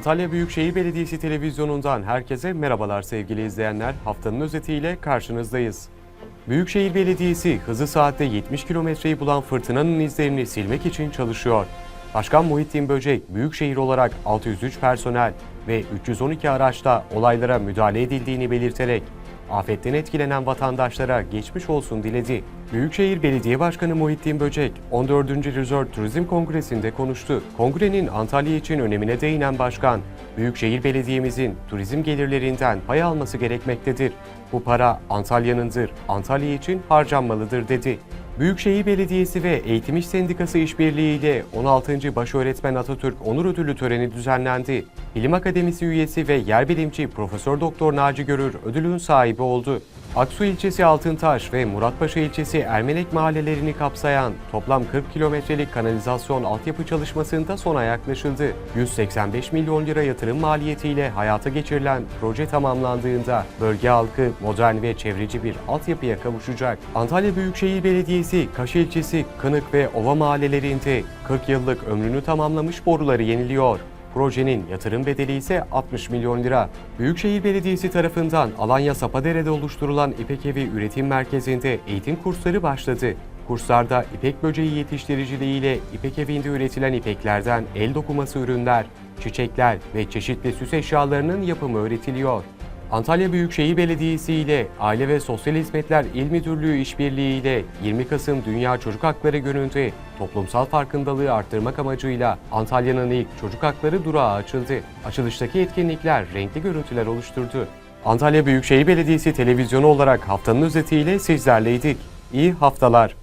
Antalya Büyükşehir Belediyesi televizyonundan herkese merhabalar sevgili izleyenler. Haftanın özetiyle karşınızdayız. Büyükşehir Belediyesi hızı saatte 70 kilometreyi bulan fırtınanın izlerini silmek için çalışıyor. Başkan Muhittin Böcek, Büyükşehir olarak 603 personel ve 312 araçla olaylara müdahale edildiğini belirterek afetten etkilenen vatandaşlara geçmiş olsun diledi. Büyükşehir Belediye Başkanı Muhittin Böcek, 14. Resort Turizm Kongresi'nde konuştu. Kongrenin Antalya için önemine değinen başkan, Büyükşehir Belediye'mizin turizm gelirlerinden pay alması gerekmektedir. Bu para Antalya'nındır, Antalya için harcanmalıdır dedi. Büyükşehir Belediyesi ve Eğitim İş Sendikası işbirliğiyle 16. Başöğretmen Atatürk Onur Ödülü töreni düzenlendi. Bilim Akademisi üyesi ve yer bilimci Profesör Doktor Naci Görür ödülün sahibi oldu. Aksu ilçesi Altıntaş ve Muratpaşa ilçesi Ermenek mahallelerini kapsayan toplam 40 kilometrelik kanalizasyon altyapı çalışmasında sona yaklaşıldı. 185 milyon lira yatırım maliyetiyle hayata geçirilen proje tamamlandığında bölge halkı modern ve çevreci bir altyapıya kavuşacak. Antalya Büyükşehir Belediyesi Kaş ilçesi Kınık ve Ova mahallelerinde 40 yıllık ömrünü tamamlamış boruları yeniliyor. Projenin yatırım bedeli ise 60 milyon lira. Büyükşehir Belediyesi tarafından Alanya Sapadere'de oluşturulan İpek Evi Üretim Merkezi'nde eğitim kursları başladı. Kurslarda ipek böceği yetiştiriciliğiyle ipek evinde üretilen ipeklerden el dokuması ürünler, çiçekler ve çeşitli süs eşyalarının yapımı öğretiliyor. Antalya Büyükşehir Belediyesi ile Aile ve Sosyal Hizmetler İl Müdürlüğü işbirliği ile 20 Kasım Dünya Çocuk Hakları Günü'nde toplumsal farkındalığı arttırmak amacıyla Antalya'nın ilk çocuk hakları durağı açıldı. Açılıştaki etkinlikler renkli görüntüler oluşturdu. Antalya Büyükşehir Belediyesi televizyonu olarak haftanın özetiyle sizlerleydik. İyi haftalar.